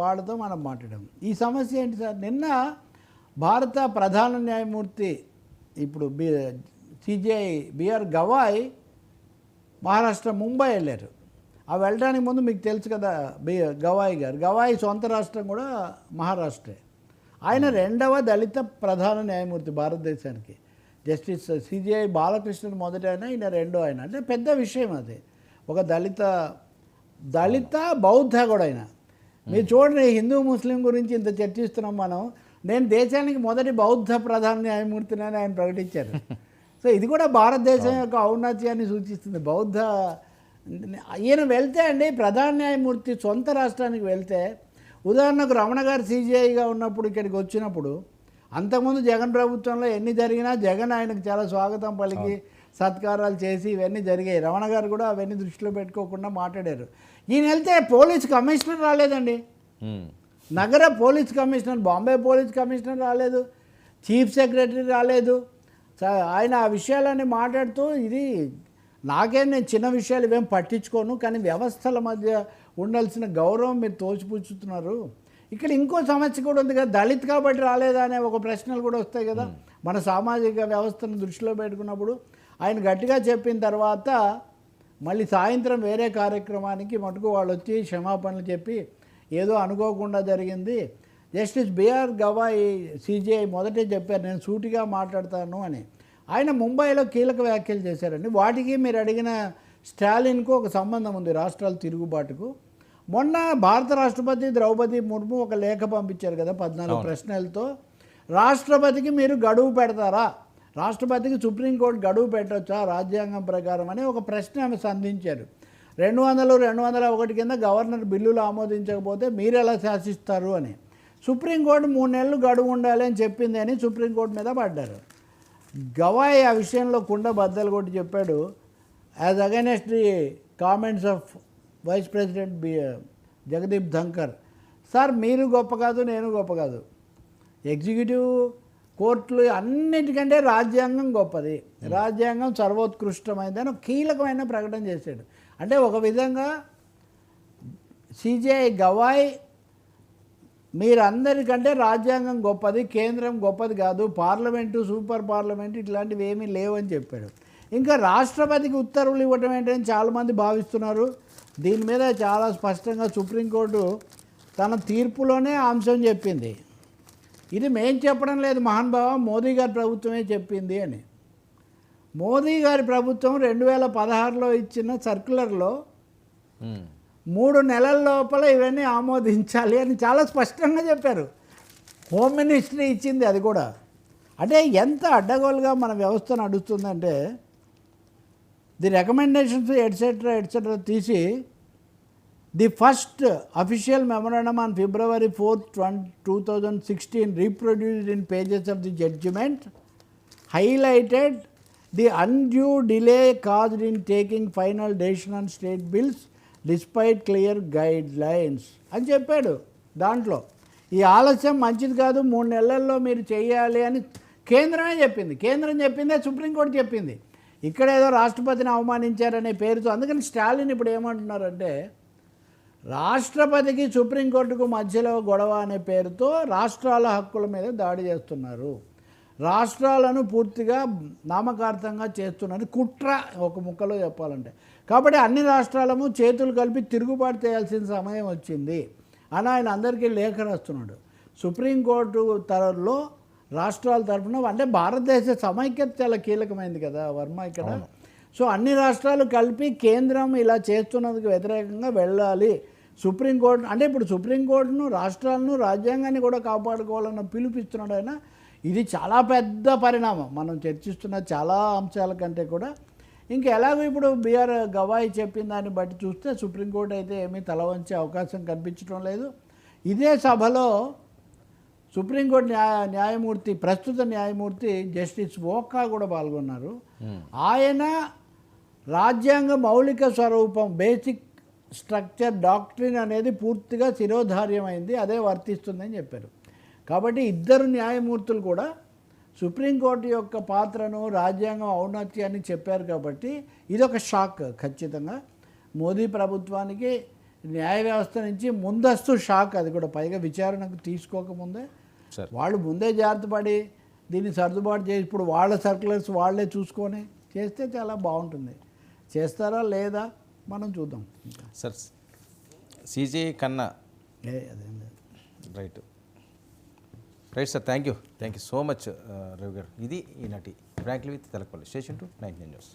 వాళ్ళతో మనం మాట్లాడాం. ఈ సమస్య ఏంటి సార్? నిన్న భారత ప్రధాన న్యాయమూర్తి ఇప్పుడు B CJI BR Gavai Maharashtra Mumbai వెళ్ళారు. ఆ వెళ్ళడానికి ముందు మీకు తెలుసు కదా బి గవాయ్ గారు. గవాయ్ సొంత రాష్ట్రం కూడా మహారాష్ట్రే. ఆయన రెండవ దళిత ప్రధాన న్యాయమూర్తి భారతదేశానికి. జస్టిస్ సిజిఐ బాలకృష్ణన్ మొదటి ఆయన ఈయన రెండో ఆయన. అంటే పెద్ద విషయం అది. ఒక దళిత దళిత బౌద్ధ కూడా ఆయన. మీరు చూడండి హిందూ ముస్లిం గురించి ఇంత చర్చిస్తున్నాం మనం. నేను దేశానికి మొదటి బౌద్ధ ప్రధాన న్యాయమూర్తిని అని ఆయన ప్రకటించారు. సో ఇది కూడా భారతదేశం యొక్క ఔన్నత్యాన్ని సూచిస్తుంది. బౌద్ధ ఈయన వెళ్తే అండి ప్రధాన న్యాయమూర్తి సొంత రాష్ట్రానికి వెళ్తే ఉదాహరణకు రమణ గారు సీజీఐగా ఉన్నప్పుడు ఇక్కడికి వచ్చినప్పుడు అంతకుముందు జగన్ ప్రభుత్వంలో ఎన్ని జరిగినా జగన్ ఆయనకు చాలా స్వాగతం పలికి సత్కారాలు చేసి ఇవన్నీ జరిగాయి. రమణ గారు కూడా అవన్నీ దృష్టిలో పెట్టుకోకుండా మాట్లాడారు. ఈయన వెళ్తే పోలీస్ కమిషనర్ రాలేదండి. నగర police commissioner Bombay police commissioner రాలేదు. చీఫ్ సెక్రటరీ రాలేదు. ఆయన ఆ విషయాలన్నీ మాట్లాడుతూ ఇది నాకేం నేను చిన్న విషయాలు ఇవేం పట్టించుకోను కానీ వ్యవస్థల మధ్య ఉండాల్సిన గౌరవం మీరు తోచిపుచ్చుతున్నారు. ఇక్కడ ఇంకో సమస్య కూడా ఉంది కదా దళిత్ కాబట్టి రాలేదా అనే ఒక ప్రశ్నలు కూడా వస్తాయి కదా. మన సామాజిక వ్యవస్థను దృష్టిలో పెట్టుకున్నప్పుడు ఆయన గట్టిగా చెప్పిన తర్వాత మళ్ళీ సాయంత్రం వేరే కార్యక్రమానికి మటుకు వాళ్ళు వచ్చి క్షమాపణలు చెప్పి ఏదో అనుకోకుండా జరిగింది. జస్టిస్ బిఆర్ గవాయ్ సిజిఐ మొదటే చెప్పారు నేను సూటిగా మాట్లాడతాను అని. ఆయన ముంబైలో కీలక వ్యాఖ్యలు చేశారండి. వాటికి మీరు అడిగిన స్టాలిన్కు ఒక సంబంధం ఉంది రాష్ట్రాల తిరుగుబాటుకు. మొన్న భారత రాష్ట్రపతి ద్రౌపది ముర్ము ఒక లేఖ పంపించారు కదా పద్నాలుగు ప్రశ్నలతో. రాష్ట్రపతికి మీరు గడువు పెడతారా? రాష్ట్రపతికి సుప్రీంకోర్టు గడువు పెట్టొచ్చా? రాజ్యాంగం ప్రకారం అని ఒక ప్రశ్న ఆమె సంధించారు. రెండు వందలు రెండు వందల ఒకటి కింద గవర్నర్ బిల్లులు ఆమోదించకపోతే మీరు ఎలా శాసిస్తారు అని. సుప్రీంకోర్టు మూడు నెలలు గడువు ఉండాలి అని చెప్పింది అని సుప్రీంకోర్టు మీద పడ్డారు. గవాయ్ ఆ విషయంలో కుండ బద్దలు కొట్టి చెప్పాడు. As against the comments of vice president B Jagdeep Dhankhar sir మీరు గొప్ప కాదు నేను గొప్ప కాదు. ఎగ్జిక్యూటివ్ కోర్టులు అన్నిటికంటే రాజ్యాంగం గొప్పది. రాజ్యాంగం సర్వోత్కృష్టమైనది అని కీలకమైన ప్రకటన చేశాడు. అంటే ఒక విధంగా సిజేఐ గవాయ్ మీరందరికంటే రాజ్యాంగం గొప్పది కేంద్రం గొప్పది కాదు పార్లమెంటు సూపర్ పార్లమెంటు ఇట్లాంటివి ఏమీ లేవని చెప్పాడు. ఇంకా రాష్ట్రపతికి ఉత్తర్వులు ఇవ్వటం ఏంటని చాలామంది భావిస్తున్నారు. దీని మీద చాలా స్పష్టంగా సుప్రీంకోర్టు తన తీర్పులోనే అంశం చెప్పింది. ఇది మేం చెప్పడం లేదు మహానుభావ మోదీ గారి ప్రభుత్వమే చెప్పింది అని. మోదీ గారి ప్రభుత్వం రెండు వేల పదహారులో ఇచ్చిన సర్క్యులర్లో. మూడు నెలల లోపల ఇవన్నీ ఆమోదించాలి అని చాలా స్పష్టంగా చెప్పారు. హోమ్ మినిస్ట్రీ ఇచ్చింది అది కూడా. అంటే ఎంత అడ్డగోలుగా మన వ్యవస్థ నడుస్తుందంటే ది రికమెండేషన్స్ ఎట్సెట్రా ఎట్సెట్రా తీసి the first official memorandum on February fourth twenty two thousand sixteen reproduced in pages of the judgement highlighted the undue delay caused in taking final decision on state bills despite clear guidelines అని చెప్పాడు దాంట్లో. ఈ ఆలస్యం మంచిది కాదు మూడు నెలల్లో మీరు చేయాలి అని కేంద్రమే చెప్పింది. కేంద్రం చెప్పిందే సుప్రీంకోర్టు చెప్పింది. ఇక్కడ ఏదో రాష్ట్రపతిని అవమానించారనే పేరుతో అందుకని స్టాలిన్ ఇప్పుడు ఏమంటున్నారంటే రాష్ట్రపతికి సుప్రీంకోర్టుకు మధ్యలో గొడవ అనే పేరుతో రాష్ట్రాల హక్కుల మీద దాడి చేస్తున్నారు. రాష్ట్రాలను పూర్తిగా నామకార్థంగా చేస్తున్నారు కుట్ర ఒక ముక్కలో చెప్పాలంటే. కాబట్టి అన్ని రాష్ట్రాలము చేతులు కలిపి తిరుగుబాటు చేయాల్సిన సమయం వచ్చింది అని ఆయన అందరికీ లేఖ రాస్తున్నాడు. సుప్రీంకోర్టు తరలో రాష్ట్రాల తరఫున అంటే భారతదేశ సమైక్యత చాలా కీలకమైంది కదా వర్మ ఇక్కడ. సో అన్ని రాష్ట్రాలు కలిపి కేంద్రం ఇలా చేస్తున్నందుకు వ్యతిరేకంగా వెళ్ళాలి. సుప్రీంకోర్టు అంటే ఇప్పుడు సుప్రీంకోర్టును రాష్ట్రాలను రాజ్యాంగాన్ని కూడా కాపాడుకోవాలన్న పిలుపిస్తున్నాడు ఆయన. ఇది చాలా పెద్ద పరిణామం. మనం చర్చిస్తున్న చాలా అంశాల కంటే కూడా. ఇంకా ఎలాగో ఇప్పుడు బీఆర్ గవాయి చెప్పిన దాన్ని బట్టి చూస్తే సుప్రీంకోర్టు అయితే ఏమీ తల వంచే అవకాశం కనిపించడం లేదు. ఇదే సభలో సుప్రీంకోర్టు న్యాయ న్యాయమూర్తి ప్రస్తుత న్యాయమూర్తి జస్టిస్ ఓకా కూడా పాల్గొన్నారు. ఆయన రాజ్యాంగ మౌలిక స్వరూపం బేసిక్ స్ట్రక్చర్ డాక్ట్రిన్ అనేది పూర్తిగా శిరోధార్యమైంది అదే వర్తిస్తుందని చెప్పారు. కాబట్టి ఇద్దరు న్యాయమూర్తులు కూడా సుప్రీంకోర్టు యొక్క పాత్రను రాజ్యాంగం ఔన్నత్యాన్ని చెప్పారు కాబట్టి ఇదొక షాక్ ఖచ్చితంగా. మోదీ ప్రభుత్వానికి న్యాయ వ్యవస్థ నుంచి ముందస్తు షాక్ అది కూడా పైగా విచారణకు తీసుకోకముందే. వాళ్ళు ముందే జాగ్రత్త పడి దీన్ని సర్దుబాటు చేసి ఇప్పుడు వాళ్ళ సర్కులర్స్ వాళ్ళే చూసుకొని చేస్తే చాలా బాగుంటుంది. చేస్తారా లేదా మనం చూద్దాం. సార్ సీజే కన్నా అదేం లేదు. Right. Right sir thank you. Thank you so much Ravi garu. ఇది ఈనాటి frankly with Telapalli station two nine news.